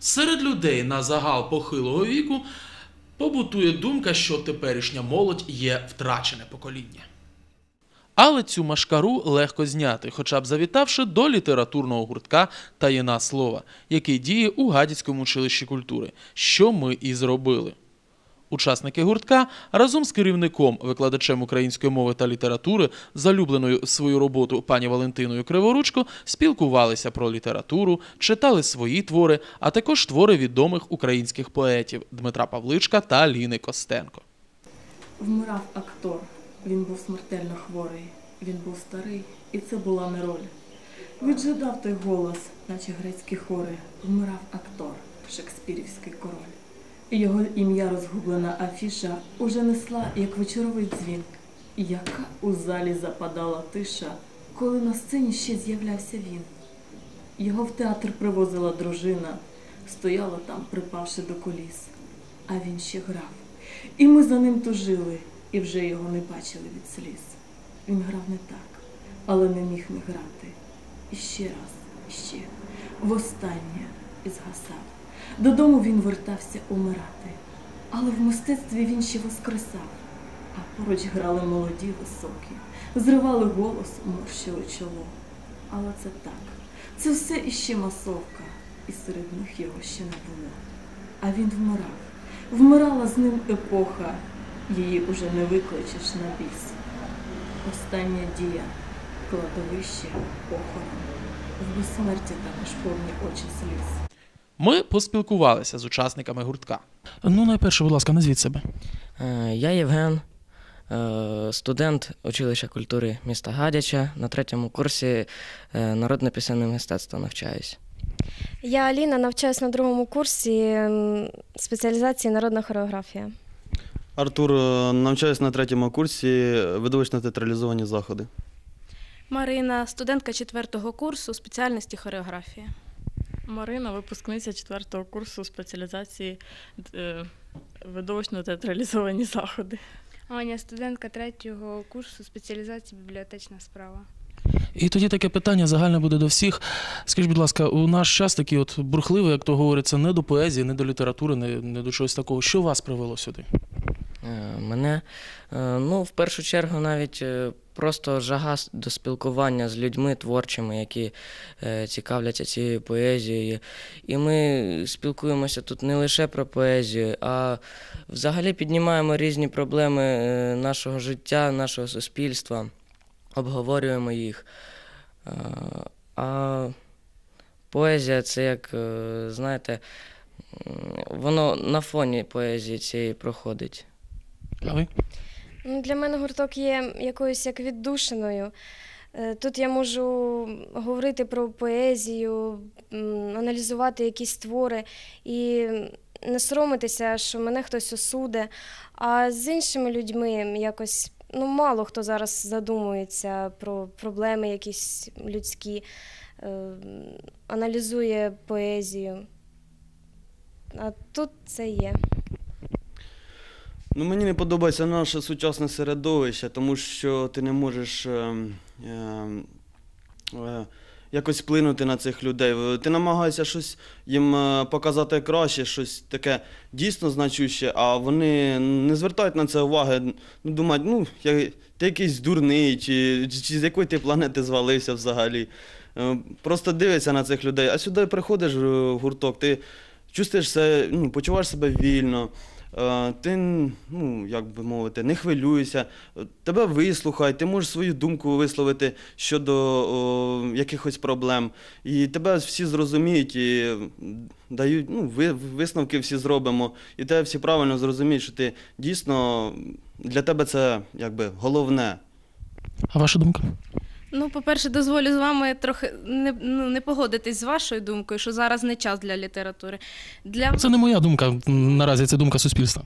Серед людей на загал похилого віку побутує думка, що теперішня молодь є втрачене покоління. Але цю машкару легко зняти, хоча б завітавши до літературного гуртка Таєна слова, який діє у Гадяцькому училищі культури, що ми і зробили. Учасники гуртка разом з керівником, викладачем української мови та літератури, залюбленою в свою роботу пані Валентиною Криворучко, спілкувалися про літературу, читали свої твори, а також твори відомих українських поетів Дмитра Павличка та Ліни Костенко. Вмирав актор. Він був смертельно хворий. Він був старий, і це була не роль. Віджидав той голос, наче грецькі хори. Вмирав актор, шекспірівський король. Його ім'я розгублена афіша уже несла, як вечоровий дзвін. Яка у залі западала тиша, коли на сцені ще з'являвся він. Його в театр привозила дружина, стояла там, припавши до коліс. А він ще грав. І ми за ним тужили, і вже його не бачили від сліз. Він грав не так, але не міг не грати. І ще раз, і ще, востаннє і згасав. Додому він вертався умирати, але в мистецтві він ще воскресав. А поруч грали молоді високі, зривали голос, морщили чоло. Але це так, це все іще масовка, і серед них його ще не було. А він вмирав. Вмирала з ним епоха, її уже не викличеш на біс. Остання дія кладовище, похорон. В безсмерті також повні очі сліз. Ми поспілкувалися з учасниками гуртка. Ну, найперше, будь ласка, назвіть себе. Е, Я Євген, е, студент училища культури міста Гадяча. На третьому курсі е, народне пісенне мистецтво навчаюсь. Я Аліна, навчаюсь на другому курсі спеціалізації народна хореографія. Артур, навчаюсь на третьому курсі видовищно театралізовані заходи. Марина, студентка четвертого курсу спеціальності хореографія. Марина, випускниця четвертого курсу спеціалізації е, видовищно театралізовані заходи. Аня, студентка третього курсу спеціалізації бібліотечна справа. І тоді таке питання загальне буде до всіх. Скажіть, будь ласка, у наш час такий от бурхливий, як то говориться, не до поезії, не до літератури, не, не до чогось такого. Що вас привело сюди? Е, Мене, е, ну, в першу чергу, навіть е, просто жага до спілкування з людьми творчими, які цікавляться цією поезією. І ми спілкуємося тут не лише про поезію, а взагалі піднімаємо різні проблеми нашого життя, нашого суспільства, обговорюємо їх. А поезія це як, знаєте, воно на фоні поезії цієї проходить. Ну, Для мене гурток є якоюсь як віддушиною. Е, Тут я можу говорити про поезію, аналізувати якісь твори і не соромитися, що мене хтось осуде. А з іншими людьми якось ну, мало хто зараз задумується про проблеми якісь людські, е, аналізує поезію. А тут це є. Ну, мені не подобається наше сучасне середовище, тому що ти не можеш е, е, якось вплинути на цих людей. Е, Ти намагаєшся щось їм е, показати краще, щось таке дійсно значуще, а вони не звертають на це уваги. Ну, думають, ну, я, ти якийсь дурний, чи, чи, з якої ти планети звалився взагалі. Е, Просто дивишся на цих людей, а сюди приходиш в гурток, ти чувствуєш ну, почуваєш себе вільно. Е, Ти, ну, як би мовити, не хвилюйся, тебе вислухають, ти можеш свою думку висловити щодо о, якихось проблем. І тебе всі зрозуміють і дають, ну, висновки всі зробимо. І тебе всі правильно зрозуміють, що ти дійсно для тебе це якби головне. А ваша думка? Ну, по-перше, дозволю з вами трохи не, ну, не погодитись з вашою думкою, що зараз не час для літератури. Для Це не моя думка. Наразі це думка суспільства.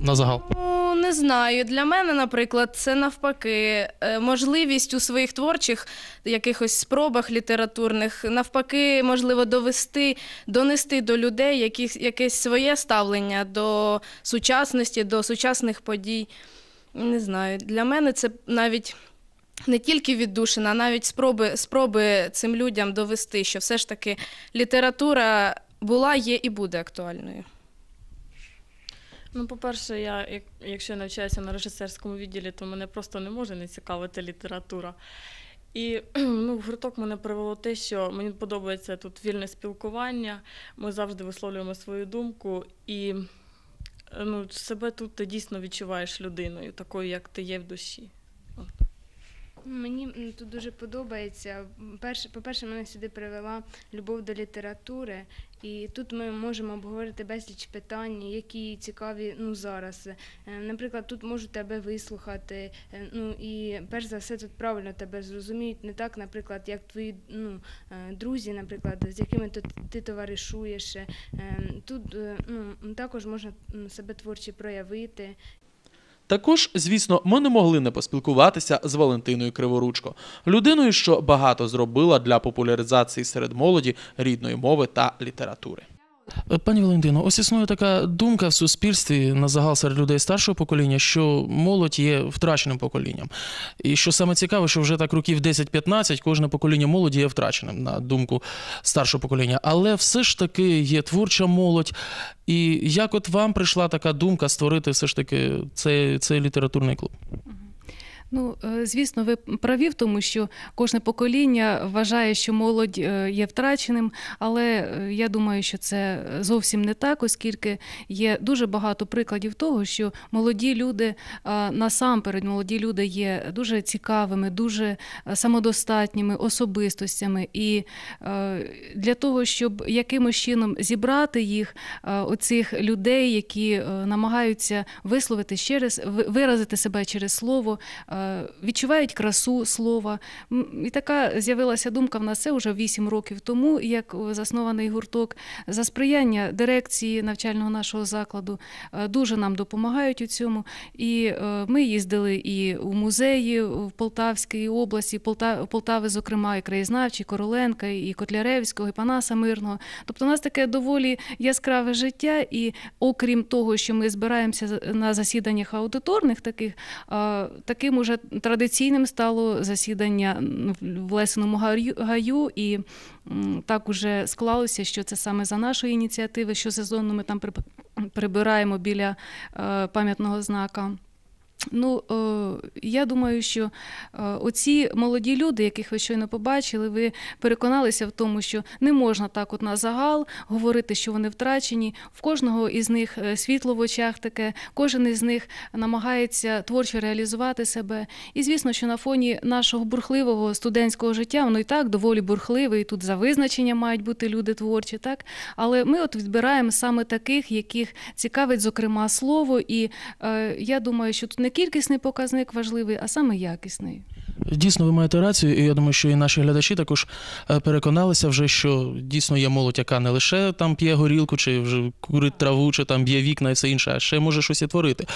На загал. Ну, не знаю. Для мене, наприклад, це навпаки е, можливість у своїх творчих якихось спробах літературних, навпаки, можливо, довести, донести до людей якісь, якесь своє ставлення до сучасності, до сучасних подій. Не знаю. Для мене це навіть. Не тільки віддушина, а навіть спроби, спроби цим людям довести, що все ж таки література була, є і буде актуальною. Ну, по-перше, я, як- якщо я навчаюся на режисерському відділі, то мене просто не може не цікавити література. І ну, в гурток мене привело те, що мені подобається тут вільне спілкування. Ми завжди висловлюємо свою думку, і ну, себе тут ти дійсно відчуваєш людиною, такою, як ти є в душі. Мені тут дуже подобається. Перше- По-перше, мене сюди привела любов до літератури, і тут ми можемо обговорити безліч питань, які цікаві ну, зараз. Е, Наприклад, тут можуть тебе вислухати. е, Ну і перш за все, тут правильно тебе зрозуміють, не так, наприклад, як твої ну, е, друзі, наприклад, з якими ти, товаришуєш. Е, Тут ну, також можна себе творче проявити. Також, звісно, ми не могли не поспілкуватися з Валентиною Криворучко, людиною, що багато зробила для популяризації серед молоді рідної мови та літератури. Пані Валентино, ось існує така думка в суспільстві на загал серед людей старшого покоління, що молодь є втраченим поколінням. І що саме цікаве, що вже так років 10-15 кожне покоління молоді є втраченим на думку старшого покоління. Але все ж таки є творча молодь. І як от вам прийшла така думка створити все ж таки цей, цей літературний клуб? Ну, е, звісно, ви праві в тому, що кожне покоління вважає, що молодь е, є втраченим, але е, я думаю, що це зовсім не так, оскільки є дуже багато прикладів того, що молоді люди насамперед, молоді люди є дуже цікавими, дуже самодостатніми особистостями. І для того, щоб якимось чином зібрати їх, оцих людей, які намагаються висловити через виразити себе через слово, відчувають красу слова. І така з'явилася думка в нас це вже 8 років тому, як е, заснований гурток за сприяння дирекції навчального нашого закладу. е, Дуже нам допомагають у цьому. І е, ми їздили і у музеї в Полтавській області, Полтави, зокрема, і краєзнавчі, Короленка, і Котляревського, і Панаса Мирного. Тобто у нас таке доволі яскраве життя, і окрім того, що ми збираємося на засіданнях аудиторних таких, таким уже традиційним стало засідання в Лесеному гаю- і так уже склалося, що це саме за нашої ініціативи, що сезонно ми там при- прибираємо біля е, пам'ятного знака. Ну, е, я думаю, що е, оці молоді люди, яких ви щойно побачили, ви переконалися в тому, що не можна так от на загал говорити, що вони втрачені. В кожного із них е, світло в очах таке, кожен із них намагається творчо реалізувати себе. І звісно, що на фоні нашого бурхливого студентського життя, воно і так доволі бурхливе, і тут за визначення мають бути люди творчі, так? Але ми от відбираємо саме таких, яких цікавить, зокрема, слово. І я думаю, що тут не кількісний показник важливий, а саме якісний. Дійсно, ви маєте рацію, і я думаю, що і наші глядачі також е, переконалися вже, що дійсно є молодь, яка не лише там п'є горілку, чи вже курить траву, чи там б'є вікна і все інше, а ще може щось і творити.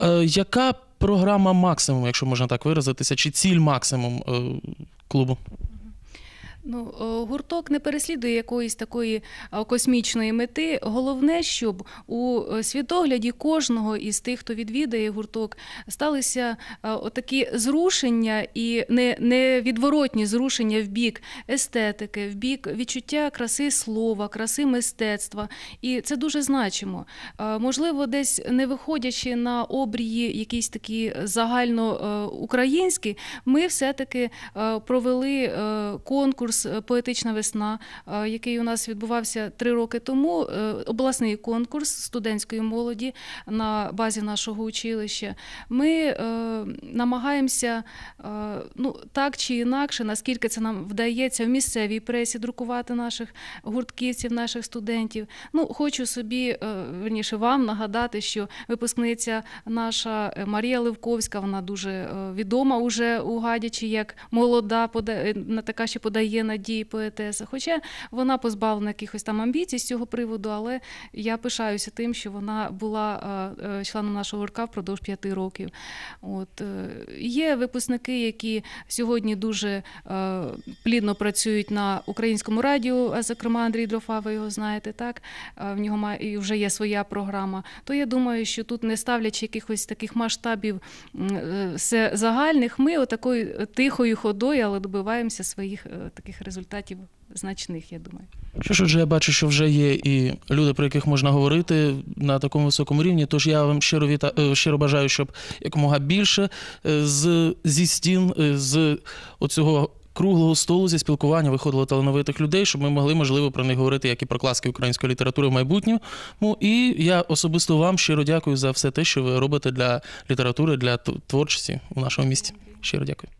Е, яка програма максимум, якщо можна так виразитися, чи ціль максимум е, клубу? Ну, е, гурток не переслідує якоїсь такої е, космічної мети. Головне, щоб у е, світогляді кожного із тих, хто відвідає гурток, сталися отакі зрушення і не, невідворотні зрушення в бік естетики, в бік відчуття краси слова, краси мистецтва. І це дуже значимо. Можливо, десь не виходячи на обрії якісь такі загальноукраїнські, ми все-таки е, провели е, конкурс е, Поетична весна, е, який у нас відбувався три роки тому. е, Обласний конкурс студентської молоді на базі нашого училища. Ми намагаємося ну, так чи інакше, наскільки це нам вдається в місцевій пресі друкувати наших гуртківців, наших студентів. Ну, хочу собі, верніше, вам нагадати, що випускниця наша Марія Левковська, вона дуже відома уже у Гадячі, як молода, така, що подає надії поетеса. Хоча вона позбавлена якихось там амбіцій з цього приводу, але я пишаюся тим, що вона була е, е, членом нашого гуртка впродовж п'яти років. От, е, є випускники, які сьогодні дуже плідно працюють на українському радіо, зокрема Андрій Дрофа, ви його знаєте, так? В нього має вже є своя програма. То я думаю, що тут не ставлячи якихось таких масштабів все загальних, ми отакою тихою ходою, але добиваємося своїх е, таких результатів значних, я думаю. Що ж, отже, я бачу, що вже є і люди, про яких можна говорити на такому високому рівні. Тож я вам щиро віта... е, щиро бажаю, щоб якомога більше е, з зі стін, е, з оцього круглого столу зі спілкування виходило талановитих людей, щоб ми могли, можливо, про них говорити як і про класики української літератури в майбутньому. І я особисто вам щиро дякую за все те, що ви робите для літератури, для творчості у нашому місті. Щиро дякую.